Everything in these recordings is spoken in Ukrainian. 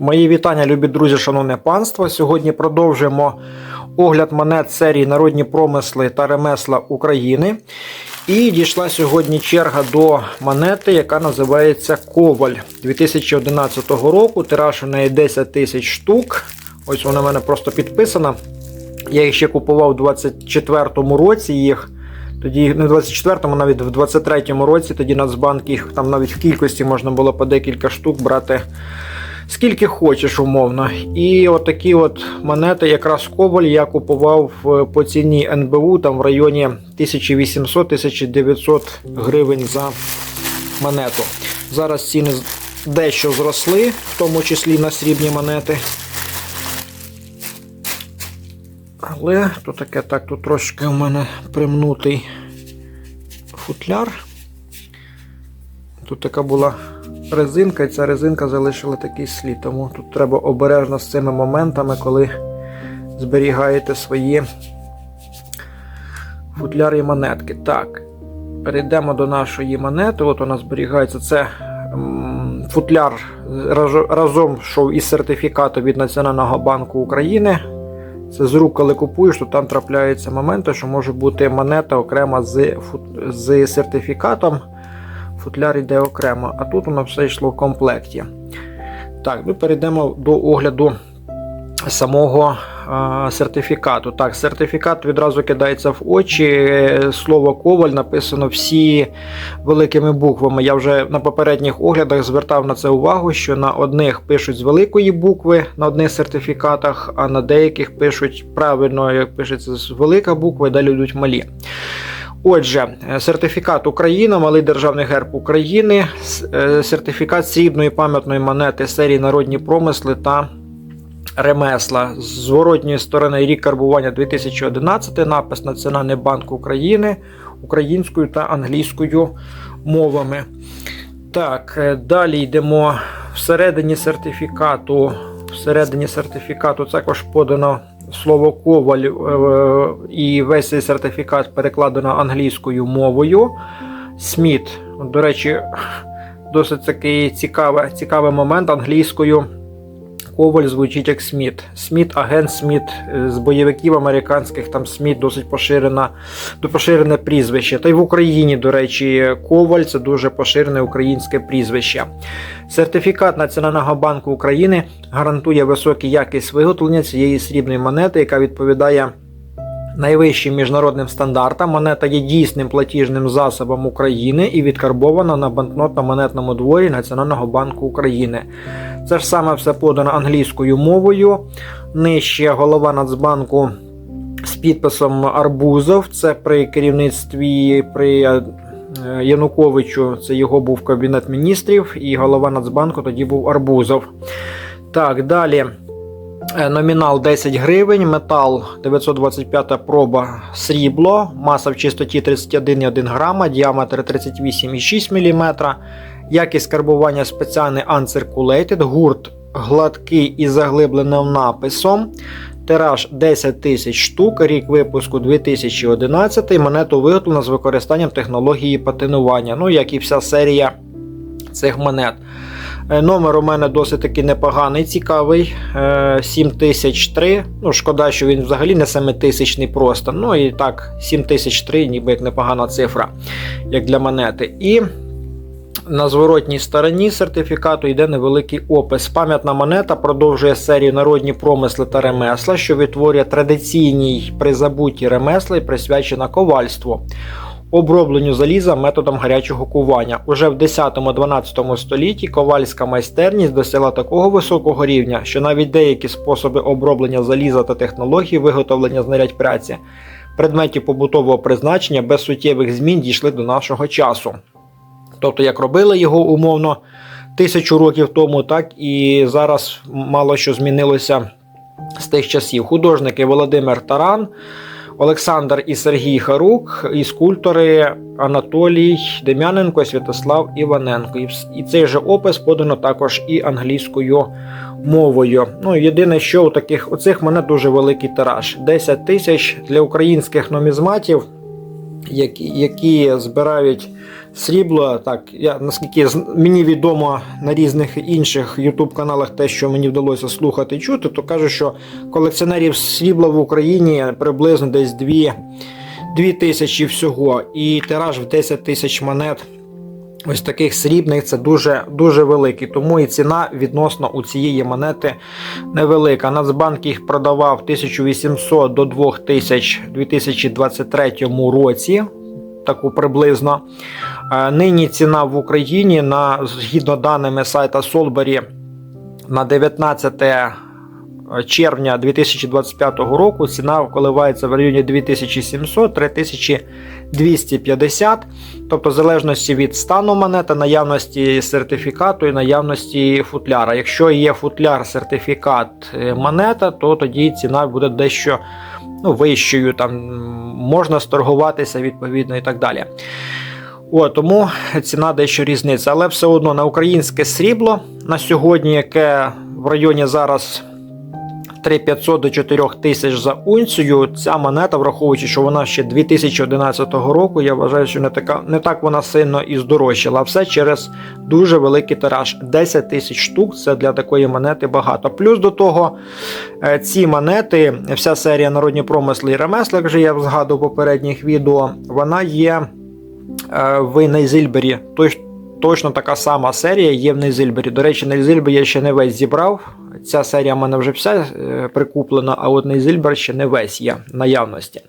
Мої вітання, любі друзі, шановне панство. Сьогодні продовжуємо огляд монет серії Народні промисли та ремесла України. І дійшла сьогодні черга до монети, яка називається Коваль 2011 року. Тираж у неї 10 тисяч штук. Ось вона в мене просто підписана. Я їх ще купував у 24-му році їх. Тоді не в 24-му, навіть в 23-му році, тоді Нацбанк їх там навіть в кількості можна було по декілька штук брати скільки хочеш, умовно. І отакі от монети, якраз Коваль, я купував е, по ціні НБУ там в районі 1800-1900 гривень за монету. Зараз ціни дещо зросли, в тому числі на срібні монети. Але то таке так, тут трошки у мене примнутий футляр. Тут така була резинка, і ця резинка залишила такий слід. Тому тут треба обережно з цими моментами, коли зберігаєте свої футляри і монетки. Так, перейдемо до нашої монети. От вона зберігається. Це футляр разом йшов із сертифікатом від Національного банку України. Це з рук, коли купуєш, то там трапляються моменти, що може бути монета окрема з, з сертифікатом. Футляр йде окремо, а тут воно все йшло в комплекті. Так, ми перейдемо до огляду самого а, сертифікату. Так, сертифікат відразу кидається в очі. Слово коваль написано всі великими буквами. Я вже на попередніх оглядах звертав на це увагу, що на одних пишуть з великої букви, на одних сертифікатах, а на деяких пишуть правильно, як пишеться з велика буква, і далі йдуть малі. Отже, е, сертифікат Україна, малий державний герб України, е, сертифікат срібної пам'ятної монети серії Народні промисли та ремесла. З зворотньої сторони рік карбування 2011, напис Національний банк України українською та англійською мовами. Так, е, далі йдемо всередині сертифікату. Всередині сертифікату також подано слово коваль е, і весь цей сертифікат перекладено англійською мовою. Сміт. До речі, досить такий цікавий, цікавий момент англійською. Коваль звучить як Сміт. Сміт, агент Сміт е, з бойовиків американських, там Сміт досить поширена, поширене прізвище. Та й в Україні, до речі, Коваль це дуже поширене українське прізвище. Сертифікат Національного банку України гарантує високу якість виготовлення цієї срібної монети, яка відповідає найвищим міжнародним стандартам. Монета є дійсним платіжним засобом України і відкарбована на банкнотно-монетному дворі Національного банку України. Це ж саме все подано англійською мовою. Нижче голова Нацбанку з підписом Арбузов. Це при керівництві при е, Януковичу. Це його був кабінет міністрів, і голова Нацбанку тоді був Арбузов. Так, далі. Е, Номінал 10 гривень, метал 925 проба срібло, маса в чистоті 31,1 грама, діаметр 38,6 мм, якість карбування спеціальний uncirculated, гурт гладкий і заглибленим написом, тираж 10 тисяч штук, рік випуску 2011, монету виготовлено з використанням технології патинування, ну як і вся серія цих монет. Е, Номер у мене досить таки непоганий, цікавий. е, 7003. Ну, шкода, що він взагалі не 7000 просто. Ну і так, 7003, ніби як непогана цифра, як для монети. І на зворотній стороні сертифікату йде невеликий опис. Пам'ятна монета продовжує серію народні промисли та ремесла, що відтворює традиційні призабуті ремесла і присвячена ковальству. Обробленню заліза методом гарячого кування. Уже в 10-12 столітті ковальська майстерність досягла такого високого рівня, що навіть деякі способи оброблення заліза та технології виготовлення знарядь праці, предметів побутового призначення без суттєвих змін дійшли до нашого часу. Тобто, як робили його умовно тисячу років тому, так і зараз мало що змінилося з тих часів. Художники Володимир Таран, Олександр і Сергій Харук, і скульптори Анатолій Дем'яненко, Святослав Іваненко. І цей же опис подано також і англійською мовою. Ну, єдине, що у таких оцих мене дуже великий тираж. 10 тисяч для українських нумізматів, які, збирають Срібло, так, я наскільки мені відомо на різних інших YouTube каналах те, що мені вдалося слухати і чути, то кажуть, що колекціонерів срібла в Україні приблизно десь 2, 2 тисячі всього, і тираж в 10 тисяч монет. Ось таких срібних це дуже дуже великий, тому і ціна відносно у цієї монети невелика. Нацбанк їх продавав 1800 до 2000 у 2023 році, таку приблизно. Е, Нині ціна в Україні на згідно даними сайта Solberry на 19 червня 2025 року ціна коливається в районі 2700-3250, тобто в залежності від стану монети, наявності сертифікату і наявності футляра. Якщо є футляр, сертифікат е, монета, то тоді ціна буде дещо ну, вищою, там можна сторгуватися відповідно і так далі. О, тому ціна дещо різниця. Але все одно на українське срібло на сьогодні, яке в районі зараз 3500 до 4000 за унцію, ця монета, враховуючи, що вона ще 2011 року, я вважаю, що не така не так вона сильно і здорожчала. Все через дуже великий тираж. 10 тисяч штук це для такої монети багато. Плюс до того, е, ці монети, вся серія народні промисли і ремесла, як вже я згадував попередніх відео, вона є е, в Нейзильбері. Точно така сама серія є в Нейзильбері. До речі, Нейзильбер я ще не весь зібрав. Ця серія в мене вже вся е, прикуплена, а от Нейзильбер ще не весь є наявності.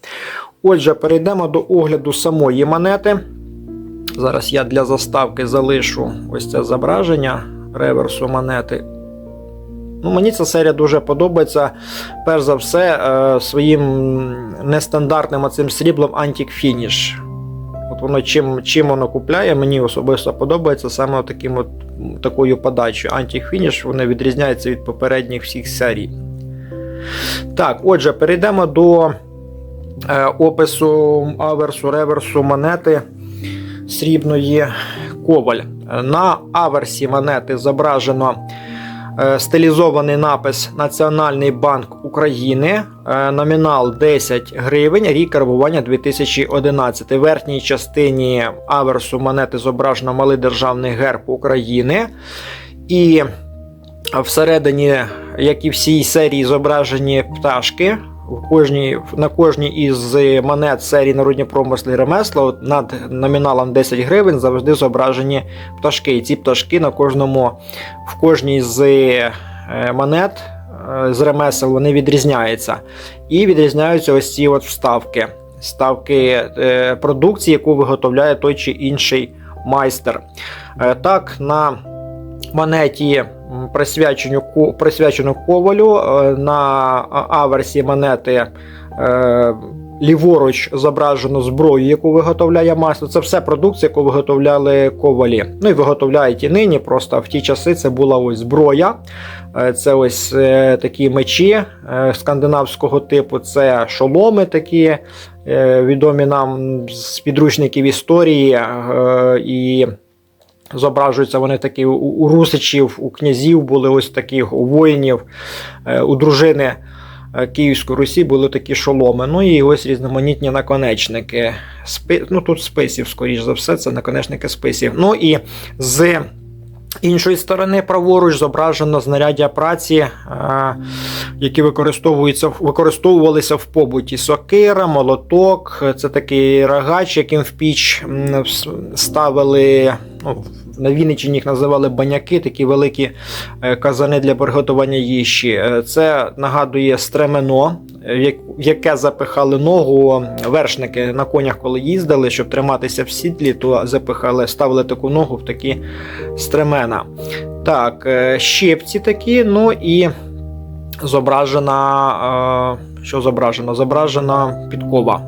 Отже, перейдемо до огляду самої монети. Зараз я для заставки залишу ось це зображення реверсу монети. Ну, мені ця серія дуже подобається. Перш за все, е, своїм нестандартним цим сріблом Antique Finish. От воно чим, чим воно купляє, мені особисто подобається саме таким от, такою подачею. Antique Finish вони відрізняються від попередніх всіх серій. Так, отже, перейдемо до е, опису аверсу, реверсу монети срібної коваль. На аверсі монети зображено е, стилізований напис Національний банк України, е, номінал 10 гривень, рік карбування 2011. В верхній частині аверсу монети зображено малий державний герб України. І всередині, як і всій серії, зображені пташки. В кожній, на кожній із монет серії народні промисли ремесла над номіналом 10 гривень завжди зображені пташки. І ці пташки на кожному, в кожній з е, монет е, з ремесел вони відрізняються. І відрізняються ось ці от вставки. Ставки е, продукції, яку виготовляє той чи інший майстер. Так, на монеті м, присвяченню, присвячену ковалю е, на аверсі монети е, ліворуч зображено зброю, яку виготовляє майстер. Це все продукція, яку виготовляли ковалі. Ну і виготовляють і нині. Просто в ті часи це була ось зброя. Е, Це ось е, такі мечі е, скандинавського типу, це шоломи такі. е, Відомі нам з підручників історії е, і Зображуються вони такі у, русичів, у князів були ось таких, у воїнів, е, у дружини е, Київської Русі були такі шоломи. Ну і ось різноманітні наконечники. Спи, ну тут списів, скоріш за все, це наконечники списів. Ну і з іншої сторони, праворуч, зображено знаряддя праці, е, які використовуються, використовувалися в побуті. Сокира, молоток, це такий рогач, яким в піч ставили. Ну, на Вінниччині їх називали баняки, такі великі е, казани для приготування їжі. Е, Це нагадує стремено, е, в яке запихали ногу вершники на конях, коли їздили, щоб триматися в сідлі, то запихали, ставили таку ногу в такі стремена. Так, щепці такі, ну і зображена. Що зображено? Зображена підкова.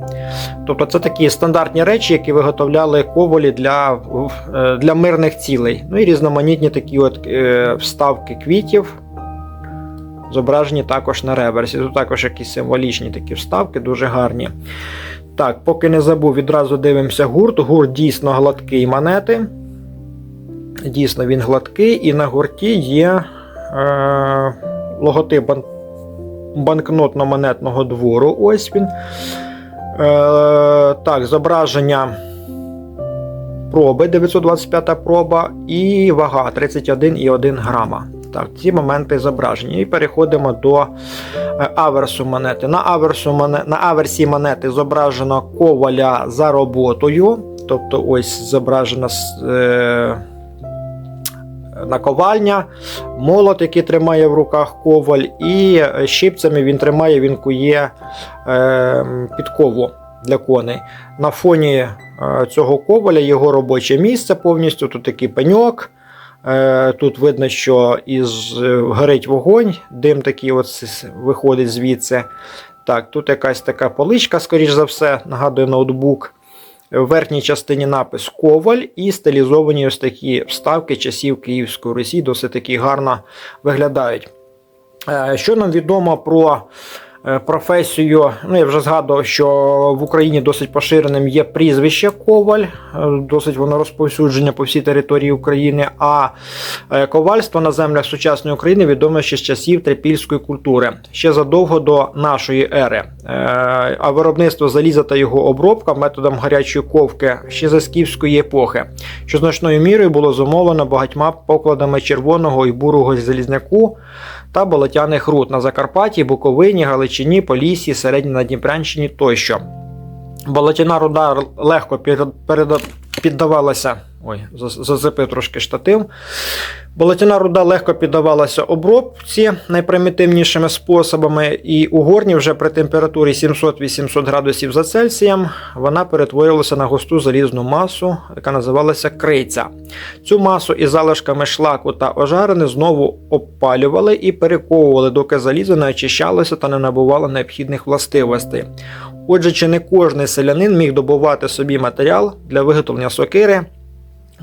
Тобто це такі стандартні речі, які виготовляли ковалі для, е, для мирних цілей. Ну і різноманітні такі от е, вставки квітів. Зображені також на реверсі. Тут також якісь символічні такі вставки, дуже гарні. Так, поки не забув, відразу дивимося гурт. Гурт дійсно гладкий монети. Дійсно, він гладкий, і на гурті є е, логотип банкнотно-монетного двору. Ось він. Е, так, зображення проби 925 проба і вага 31,1 грама. Так, ці моменти зображені. І переходимо до е, аверсу монети. На, аверсу моне- на аверсі монети зображено коваля за роботою. Тобто, ось зображена е, наковальня, молот, який тримає в руках коваль, і е, щипцями він тримає, він кує е, підкову для коней. На фоні е, цього коваля його робоче місце повністю. Тут такий пеньок. Тут видно, що із горить вогонь, дим такий от виходить звідси. Так, тут якась така поличка, скоріш за все, нагадує ноутбук. В верхній частині напис Коваль і стилізовані ось такі вставки часів Київської Русі, досить таки гарно виглядають. Е, Що нам відомо про професію? Ну, я вже згадував, що в Україні досить поширеним є прізвище Коваль, е, досить воно розповсюдження по всій території України. А е, ковальство на землях сучасної України відоме ще з часів трипільської культури, ще задовго до нашої ери. Е, А виробництво заліза та його обробка методом гарячої ковки ще за скіфської епохи, що значною мірою було зумовлено багатьма покладами червоного і бурого залізняку та болотяних руд на Закарпатті, Буковині, Галичині, Поліссі, Середній Надніпрянщині тощо. Болотяна руда легко піддавалася. Ой, за- зацепив трошки штатив. Болотяна руда легко піддавалася обробці найпримітивнішими способами, і у горні вже при температурі 700-800 градусів за Цельсієм вона перетворювалася на густу залізну масу, яка називалася криця. Цю масу із залишками шлаку та ожарини знову обпалювали і перековували, доки залізо не очищалося та не набувало необхідних властивостей. Отже, чи не кожний селянин міг добувати собі матеріал для виготовлення сокири,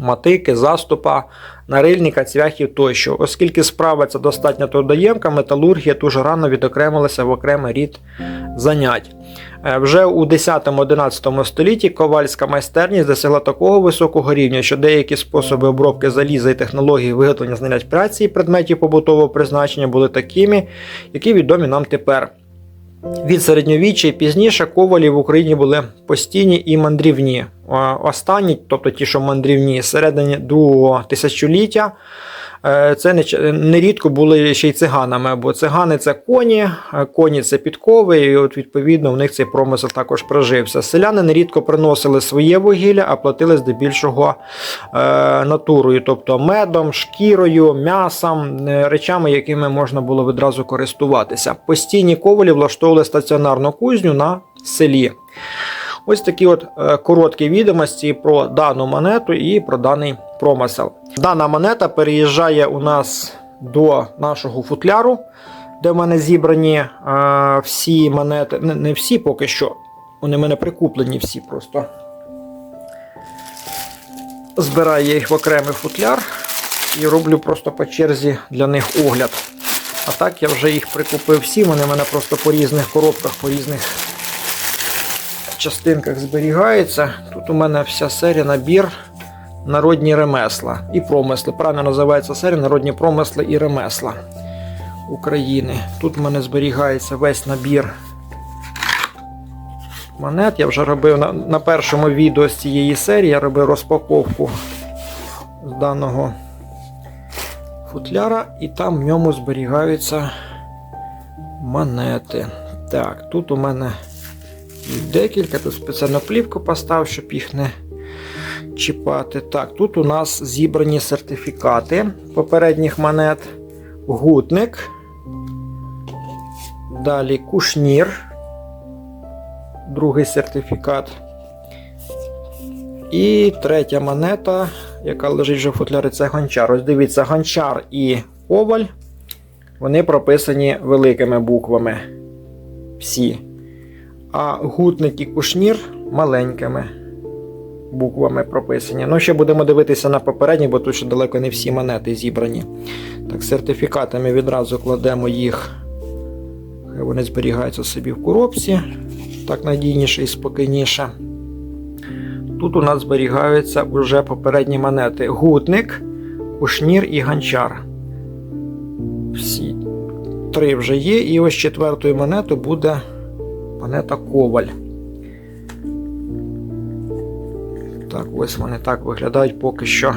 матики, заступа, нарильника, цвяхів тощо. Оскільки справа ця достатньо трудоємка, металургія дуже рано відокремилася в окремий рід занять. Е, Вже у 10-11 столітті ковальська майстерність досягла такого високого рівня, що деякі способи обробки заліза і технології виготовлення знарядь праці і предметів побутового призначення були такими, які відомі нам тепер. Від середньовіччя і пізніше ковалі в Україні були постійні і мандрівні. Останні, тобто ті, що мандрівні, з середини другого тисячоліття, це нерідко були ще й циганами, бо цигани це коні, е, коні це підкови, і от відповідно в них цей промисел також прожився. Селяни нерідко приносили своє вугілля, а платили здебільшого е, натурою, тобто медом, шкірою, м'ясом, е, речами, якими можна було відразу користуватися. Постійні ковалі влаштовували стаціонарну кузню на селі. Ось такі от е, короткі відомості про дану монету і про даний промисел. Дана монета переїжджає у нас до нашого футляру, де в мене зібрані е, всі монети. Не, всі поки що. Вони в мене прикуплені всі просто. Збираю я їх в окремий футляр і роблю просто по черзі для них огляд. А так я вже їх прикупив всі, вони в мене просто по різних коробках, по різних частинках зберігаються. Тут у мене вся серія набір народні ремесла і промисли. Правильно називається серія народні промисли і ремесла України. Тут в мене зберігається весь набір монет. Я вже робив на, на першому відео з цієї серії, я робив розпаковку з даного футляра, і там в ньому зберігаються монети. Так, тут у мене декілька, тут спеціально плівку постав, щоб їх не чіпати. Так, тут у нас зібрані сертифікати попередніх монет. Гутник. Далі кушнір. Другий сертифікат. І третя монета, яка лежить вже в футлярі, це гончар. Ось дивіться, гончар і коваль. Вони прописані великими буквами. Всі. А гутник і кушнір маленькими буквами прописані. Ну, ще будемо дивитися на попередні, бо тут ще далеко не всі монети зібрані. Так, сертифікатами відразу кладемо їх. Хай вони зберігаються собі в коробці. Так надійніше і спокійніше. Тут у нас зберігаються вже попередні монети: гутник, кушнір і ганчар. Всі три вже є. І ось четвертою монетою буде монета коваль. Так, Ось вони так виглядають поки що.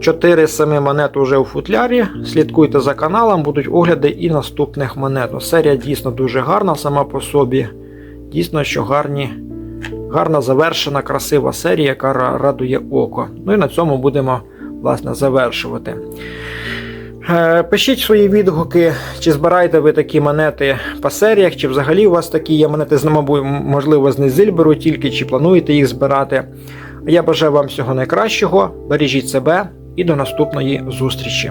4 з 7 монет уже у футлярі. Слідкуйте за каналом, будуть огляди і наступних монет. Ну, Серія дійсно дуже гарна сама по собі. Дійсно, що гарні, гарна завершена, красива серія, яка радує око. Ну і на цьому будемо власне завершувати. Е, Пишіть свої відгуки, чи збираєте ви такі монети по серіях, чи взагалі у вас такі є монети, можливо, з Незильберу тільки, чи плануєте їх збирати. Я бажаю вам всього найкращого, бережіть себе і до наступної зустрічі.